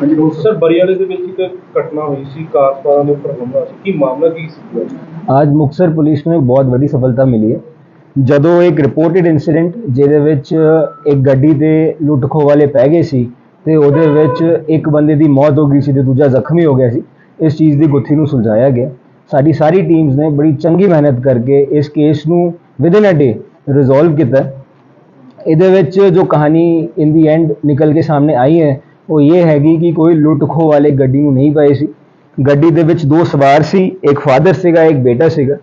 ਹਾਂਜੀ ਬੋਲ ਸਰ। ਬਰੀਆਲੇ ਦੇ ਵਿੱਚ ਇੱਕ ਘਟਨਾ ਹੋਈ ਸੀ ਕਾਰ ਸਵਾਰਾਂ ਦੇ ਉੱਪਰ ਹਮਲਾ ਸੀ। ਕੀ ਮਾਮਲਾ ਕੀ ਸੀ? ਅੱਜ ਮੁਕਤਸਰ ਪੁਲਿਸ ਨੂੰ ਇੱਕ ਬਹੁਤ ਵੱਡੀ ਸਫਲਤਾ ਮਿਲੀ ਹੈ। ਜਦੋਂ ਇੱਕ ਰਿਪੋਰਟਡ ਇਨਸੀਡੈਂਟ ਜਿਹਦੇ ਵਿੱਚ ਇੱਕ ਗੱਡੀ ਤੇ ਲੁੱਟ ਖੋਹ ਵਾਲੇ ਪੈ ਗਏ ਸੀ ਤੇ ਉਹਦੇ ਵਿੱਚ ਇੱਕ ਬੰਦੇ ਦੀ ਮੌਤ ਹੋ ਗਈ ਸੀ ਤੇ ਦੂਜਾ ਜ਼ਖਮੀ ਹੋ ਗਿਆ ਸੀ ਇਸ ਚੀਜ਼ ਦੀ ਗੁੱਥੀ ਨੂੰ ਸੁਲਝਾਇਆ ਗਿਆ। ਸਾਡੀ ਸਾਰੀ ਟੀਮਸ ਨੇ ਬੜੀ ਚੰਗੀ ਮਿਹਨਤ ਕਰਕੇ ਇਸ ਕੇਸ ਨੂੰ ਵਿਦਿਨ ਅ ਡੇ ਰਿਜ਼ੋਲਵ ਕੀਤਾ ਹੈ। ਇਹਦੇ ਵਿੱਚ ਜੋ ਕਹਾਣੀ ਇਨ ਦੀ ਐਂਡ ਨਿਕਲ ਕੇ ਸਾਹਮਣੇ ਆਈ ਹੈ, ਉਹ ਇਹ ਹੈਗੀ ਕਿ ਕੋਈ ਲੁੱਟ ਖੋਹ ਵਾਲੇ ਗੱਡੀ ਨੂੰ ਨਹੀਂ ਪਏ ਸੀ। ਗੱਡੀ ਦੇ ਵਿੱਚ ਦੋ ਸਵਾਰ ਸੀ, ਇੱਕ ਫਾਦਰ ਸੀਗਾ, ਇੱਕ ਬੇਟਾ ਸੀਗਾ।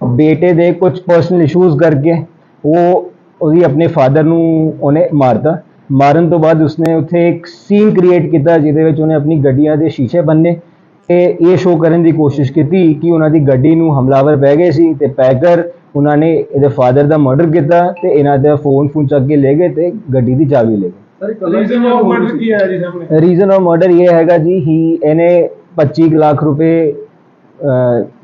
ਬੇਟੇ ਦੇ ਕੁਝ ਪਰਸਨਲ ਇਸ਼ੂਜ਼ ਕਰਕੇ ਉਹ ਉਹਦੀ ਆਪਣੇ ਫਾਦਰ ਨੂੰ ਉਹਨੇ ਮਾਰਤਾ। ਮਾਰਨ ਤੋਂ ਬਾਅਦ ਉਸਨੇ ਉੱਥੇ ਇੱਕ ਸੀਨ ਕ੍ਰੀਏਟ ਕੀਤਾ, ਜਿਹਦੇ ਵਿੱਚ ਉਹਨੇ ਆਪਣੀ ਗੱਡੀਆਂ ਦੇ ਸ਼ੀਸ਼ੇ ਬੰਨੇ। ਤੇ ਇਹ ਸ਼ੋਅ ਕਰਨ ਦੀ ਕੋਸ਼ਿਸ਼ ਕੀਤੀ ਕਿ ਉਹਨਾਂ ਦੀ ਗੱਡੀ ਨੂੰ ਹਮਲਾਵਰ ਪੈ ਗਏ ਸੀ ਤੇ ਪੈ ਕਰ ਉਹਨਾਂ ਨੇ ਇਹਦੇ ਫਾਦਰ ਦਾ ਮਰਡਰ ਕੀਤਾ ਤੇ ਇਹਨਾਂ ਦਾ ਫੋਨ ਫੋਨ ਚੱਕ ਕੇ ਲੈ ਗਏ ਤੇ ਗੱਡੀ ਦੀ ਚਾਬੀ ਲੈ ਗਏ। ਰੀਜ਼ਨ ਆਫ ਮਰਡਰ ਕੀ ਹੈ ਜੀ ਸਾਹਮਣੇ? ਰੀਜ਼ਨ ਆਫ ਮਰਡਰ ਇਹ ਹੈਗਾ ਜੀ ਹੀ ਇਹਨੇ 25 ਕੁ ਲੱਖ ਰੁਪਏ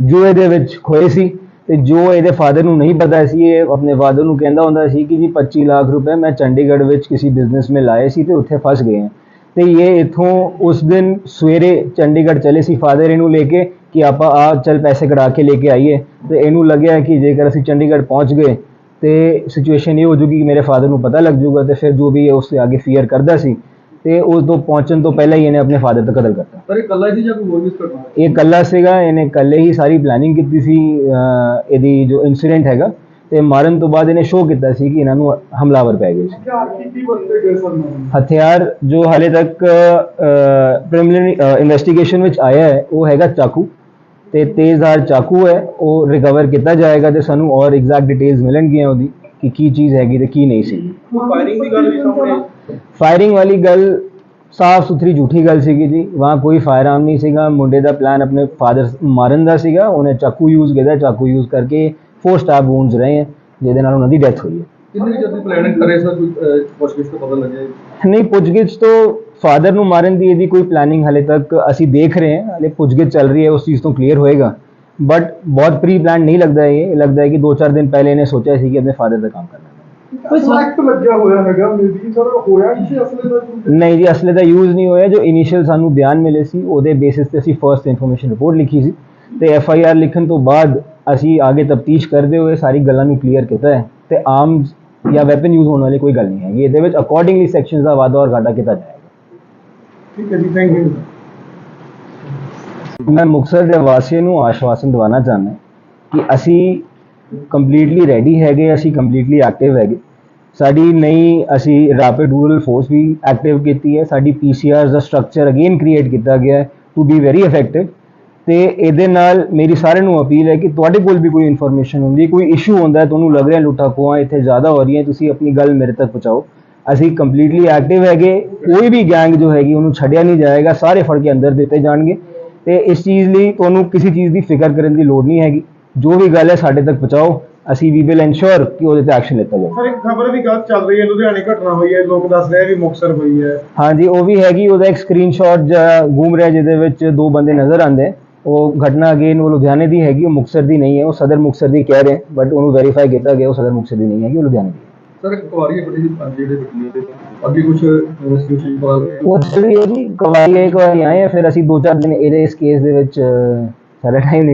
ਜੂਏ ਦੇ ਵਿੱਚ ਖੋਏ ਸੀ ਤੇ ਜੋ ਇਹਦੇ ਫਾਦਰ ਨੂੰ ਨਹੀਂ ਪਤਾ ਸੀ ਇਹ ਆਪਣੇ ਫਾਦਰ ਨੂੰ ਕਹਿੰਦਾ ਹੁੰਦਾ ਸੀ ਕਿ ਜੀ 25 ਲੱਖ ਰੁਪਏ ਮੈਂ ਚੰਡੀਗੜ੍ਹ ਵਿੱਚ ਕਿਸੇ ਬਿਜ਼ਨਸ ਮੇ ਲਾਏ ਸੀ ਤੇ ਉੱਥੇ ਫਸ ਗਏ ਹਾਂ ਤੇ ਇਹ ਇਥੋਂ ਉਸ ਦਿਨ ਸਵੇਰੇ ਚੰਡੀਗੜ੍ਹ ਚਲੇ ਸੀ। ਫਾਦਰ ਇਹਨੂੰ ਲੈ ਕੇ ਕਿ ਆਪਾਂ ਆ ਚੱਲ ਪੈਸੇ ਕਢਾ ਕੇ ਲੈ ਕੇ ਆਈਏ। ਤੇ ਇਹਨੂੰ ਲੱਗਿਆ ਕਿ ਜੇਕਰ ਅਸੀਂ ਚੰਡੀਗੜ੍ਹ ਪਹੁੰਚ ਗਏ ਤੇ ਸਿਚੁਏਸ਼ਨ ਇਹ ਹੋ ਜੂਗੀ ਕਿ ਮੇਰੇ ਫਾਦਰ ਨੂੰ ਪਤਾ ਲੱਗ ਜੂਗਾ ਤੇ ਫਿਰ ਜੋ ਵੀ ਉਸ ਦੇ ਅੱਗੇ ਫੀਅਰ ਕਰਦਾ ਸੀ ਤੇ ਉਸ ਤੋਂ ਪਹੁੰਚਣ ਤੋਂ ਪਹਿਲਾਂ ਹੀ ਇਹਨੇ ਆਪਣੇ ਫਾਦਰ ਦਾ ਕਤਲ ਕਰਤਾ। ਸਰ ਇਹ ਕੱਲਾ ਸੀ ਜਾਂ ਕੋਈ ਹੋਰ ਵੀ ਕਰਨਾ ਇਹ ਇਕੱਲਾ ਸੀਗਾ ਇਹਨੇ ਇਕੱਲੇ ਹੀ ਸਾਰੀ ਪਲੈਨਿੰਗ ਕੀਤੀ ਸੀ। ਇਹਦੀ ਜੋ ਇਨਸੀਡੈਂਟ ਹੈਗਾ ਤੇ ਮਾਰਨ ਤੋਂ ਬਾਅਦ ਇਹਨੇ ਸ਼ੋਅ ਕੀਤਾ ਸੀ ਕਿ ਇਹਨਾਂ ਨੂੰ ਹਮਲਾਵਰ ਪੈ ਗਏ ਸੀ। ਹਥਿਆਰ ਜੋ ਹਾਲੇ ਤੱਕ ਪ੍ਰੀਲਿਮਿਨਰੀ ਇਨਵੈਸਟੀਗੇਸ਼ਨ ਵਿੱਚ ਆਇਆ ਹੈ ਉਹ ਹੈਗਾ ਚਾਕੂ ਤੇ ਤੇਜ਼ਧਾਰ ਚਾਕੂ ਹੈ ਉਹ ਰਿਕਵਰ ਕੀਤਾ ਜਾਏਗਾ ਤੇ ਸਾਨੂੰ ਔਰ ਐਗਜ਼ੈਕਟ ਡਿਟੇਲਸ ਮਿਲਣਗੀਆਂ ਉਹਦੀ ਕਿ ਕੀ ਚੀਜ਼ ਹੈਗੀ ਤੇ ਕੀ ਨਹੀਂ ਸੀ। ਫਾਇਰਿੰਗ ਦੀ ਗੱਲ ਵੀ ਸਾਹਮਣੇ ਆਈ। ਫਾਇਰਿੰਗ ਵਾਲੀ ਗੱਲ ਸਾਫ਼ ਸੁਥਰੀ ਝੂਠੀ ਗੱਲ ਸੀਗੀ ਜੀ। ਵਹਾਂ ਕੋਈ ਫਾਇਰਆਰਮ ਨਹੀਂ ਸੀਗਾ। ਮੁੰਡੇ ਦਾ ਪਲਾਨ ਆਪਣੇ ਫਾਦਰ ਮਾਰਨ ਦਾ ਸੀਗਾ। ਉਹਨੇ ਚਾਕੂ ਯੂਜ਼ ਕੀਤਾ ਚਾਕੂ ਯੂਜ਼ ਕਰਕੇ ਫੋਰ ਸਟਾਰ ਵੂਨਸ ਰਹੇ ਹੈ ਜਿਹਦੇ ਨਾਲ ਉਹਨਾਂ ਦੀ ਡੈਥ ਹੋਈ ਹੈ। ਕਿੰਨੀ ਜਲਦੀ ਪਲੈਨਿੰਗ ਕਰੇ ਸਰ? ਕੋਈ ਪੁੱਛਗਿੱਛ ਤੋਂ ਪਤਾ ਲੱਗਿਆ ਜੀ? ਨਹੀਂ ਪੁੱਛਗਿੱਛ ਤੋਂ ਫਾਦਰ ਨੂੰ ਮਾਰਨ ਦੀ ਇਹਦੀ ਕੋਈ ਪਲੈਨਿੰਗ ਹਲੇ ਤੱਕ ਅਸੀਂ ਦੇਖ ਰਹੇ ਹਾਂ। ਹਲੇ ਪੁੱਛਗਿੱਛ ਚੱਲ ਰਹੀ ਹੈ ਉਸ ਚੀਜ਼ ਤੋਂ ਕਲੀਅਰ ਹੋਏਗਾ। ਬਟ ਬਹੁਤ ਪ੍ਰੀ ਪਲਾਨ ਨਹੀਂ ਲੱਗਦਾ ਇਹ। ਲੱਗਦਾ ਹੈ ਕਿ 2-4 ਦਿਨ ਪਹਿਲੇ ਇਹਨੇ ਸੋਚਿਆ ਸੀ ਕਿ ਆਪਣੇ ਫਾਦਰ ਦਾ ਕੰਮ ਕਰਨਾ ਹੈ। ਕੋਈ ਸਲੈਕਟ ਲੱਗਿਆ ਹੋਇਆ ਹੈਗਾ ਮੇਬੀ ਸਰ ਹੋਇਆ ਕਿਸੇ ਅਸਲੇ ਦਾ ਨਹੀਂ ਜੀ ਅਸਲੇ ਦਾ ਯੂਜ਼ ਨਹੀਂ ਹੋਇਆ। ਜੋ ਇਨੀਸ਼ੀਅਲ ਸਾਨੂੰ ਬਿਆਨ ਮਿਲੇ ਸੀ ਉਹਦੇ ਬੇਸਿਸ ਤੇ ਅਸੀਂ ਫਰਸਟ ਇਨਫੋਰਮੇਸ਼ਨ ਰਿਪੋਰਟ ਲਿਖੀ ਸੀ। ਤੇ ਐਫ ਆਈ ਆਰ ਲਿਖਣ ਤੋਂ ਬਾਅਦ ਅਸੀਂ ਅੱਗੇ ਤਫਤੀਸ਼ ਕਰਦੇ ਹੋਏ ਸਾਰੀ ਗੱਲਾਂ ਨੂੰ ਕਲੀਅਰ ਕੀਤਾ ਹੈ ਤੇ ਆਰਮਸ ਜਾਂ ਵੈਪਨ ਯੂਜ਼ ਹੋਣ ਵਾਲੀ ਕੋਈ ਗੱਲ ਨਹੀਂ ਹੈਗੀ। ਇਹਦੇ ਵਿੱਚ ਅਕੋਰਡਿੰਗਲੀ ਸੈਕਸ਼ਨਸ ਦਾ ਵਾਧਾ ਔਰ ਘਾਟਾ ਕੀਤਾ ਜਾਏਗਾ। ਠੀਕ ਹੈ ਜੀ ਥੈਂਕ ਯੂ ਮੈਂ ਮੁਕਤਸਰ ਦੇ ਵਾਸੀਆਂ ਨੂੰ ਆਸ਼ਵਾਸਨ ਦਿਵਾਉਣਾ ਚਾਹੁੰਦਾ ਕਿ ਅਸੀਂ ਕੰਪਲੀਟਲੀ ਰੈਡੀ ਹੈਗੇ ਅਸੀਂ ਕੰਪਲੀਟਲੀ ਐਕਟਿਵ ਹੈਗੇ। ਸਾਡੀ ਨਈ ਅਸੀਂ ਰੈਪਿਡ ਰੂਰਲ ਫੋਰਸ ਵੀ ਐਕਟਿਵ ਕੀਤੀ ਹੈ। ਸਾਡੀ ਪੀਸੀਆਰਸ ਦਾ ਸਟਰਕਚਰ ਅਗੇਨ ਕ੍ਰੀਏਟ ਕੀਤਾ ਗਿਆ ਹੈ ਟੂ ਬੀ ਵੈਰੀ ਇਫੈਕਟਿਵ ਤੇ ਇਹਦੇ ਨਾਲ ਮੇਰੀ ਸਾਰਿਆਂ ਨੂੰ ਅਪੀਲ ਹੈ ਕਿ ਤੁਹਾਡੇ ਕੋਲ ਵੀ ਕੋਈ ਇਨਫੋਰਮੇਸ਼ਨ ਹੁੰਦੀ ਹੈ ਕੋਈ ਇਸ਼ੂ ਹੁੰਦਾ ਹੈ ਤੁਹਾਨੂੰ ਲੱਗ ਰਿਹਾ ਲੁੱਟਾ ਖੋਹਾਂ ਇੱਥੇ ਜ਼ਿਆਦਾ ਹੋ ਰਹੀਆਂ ਤੁਸੀਂ ਆਪਣੀ ਗੱਲ ਮੇਰੇ ਤੱਕ ਪਹੁੰਚਾਓ। ਅਸੀਂ ਕੰਪਲੀਟਲੀ ਐਕਟਿਵ ਹੈਗੇ ਕੋਈ ਵੀ ਗੈਂਗ ਜੋ ਹੈਗੀ ਉਹਨੂੰ ਛੱਡਿਆ ਨਹੀਂ ਜਾਏਗਾ ਸਾਰੇ ਫੜ ਕੇ ਅੰਦਰ ਦਿੱਤੇ ਜਾਣਗੇ। ਤੇ ਇਸ ਚੀਜ਼ ਲਈ ਤੁਹਾਨੂੰ ਕਿਸੇ ਚੀਜ਼ ਦੀ ਫਿਕਰ ਕਰਨ ਦੀ ਲੋੜ ਨਹੀਂ ਹੈਗੀ। ਜੋ ਵੀ ਗੱਲ ਹੈ ਸਾਡੇ ਤੱਕ ਪਹੁੰਚਾਓ ਅਸੀਂ ਵੀ ਵਿਲ ਇਨਸ਼ੋਰ ਕਿ ਉਹਦੇ ਤੇ ਐਕਸ਼ਨ ਲਿੱਤਾ ਜਾਵੇ। ਸਰ ਇੱਕ ਖਬਰ ਵੀ ਗਲਤ ਚੱਲ ਰਹੀ ਹੈ ਲੁਧਿਆਣੇ ਘਟਨਾ ਹੋਈ ਹੈ ਲੋਕ ਦੱਸ ਰਹੇ ਵੀ ਮੁਕਸਰ ਹੋਈ ਹੈ। ਹਾਂਜੀ ਉਹ ਵੀ ਹੈਗੀ ਉਹਦਾ ਇੱਕ ਸਕਰੀਨਸ਼ਾਟ ਘੂਮ ਰਿਹਾ ਜਿਹਦੇ ਵਿੱਚ ਦੋ ਬੰਦੇ ਨਜ਼ਰ ਆਉਂਦੇ ਹੈ। ਉਹ ਘਟਨਾ ਅਗੇਨ ਉਹ ਲੁਧਿਆਣੇ ਦੀ ਹੈਗੀ ਉਹ ਮੁਕਤਸਰ ਦੀ ਨਹੀਂ ਹੈ ਉਹ ਸਦਰ ਮੁਕਤਸਰ ਦੀ ਕਹਿ ਰਹੇ ਬਟ ਉਹਨੂੰ ਵੈਰੀਫਾਈ ਕੀਤਾ ਗਿਆ ਉਹ ਸਦਰ ਮੁਕਤਸਰ ਦੀ ਨਹੀਂ ਹੈਗੀ ਉਹ ਲੁਧਿਆਣੇ ਦੀ। ਸਰ ਕੁਆਰੀ ਬੜੀ ਜਿਹੜੇ ਬਟਲੀ ਦੇ ਅੱਗੇ ਕੁਝ ਇਨਵੈਸਟੀਗੇਸ਼ਨ ਉਹ ਚੱਲ ਰਹੀ ਹੈ ਜੀ ਕਵਾਈ ਇੱਕ ਵਾਰੀ ਆਏ ਆ, ਫਿਰ ਅਸੀਂ ਦੋ ਚਾਰ ਦਿਨ ਇਹਦੇ ਇਸ ਕੇਸ ਦੇ ਵਿੱਚ ਸਾਰਾ ਟਾਈਮ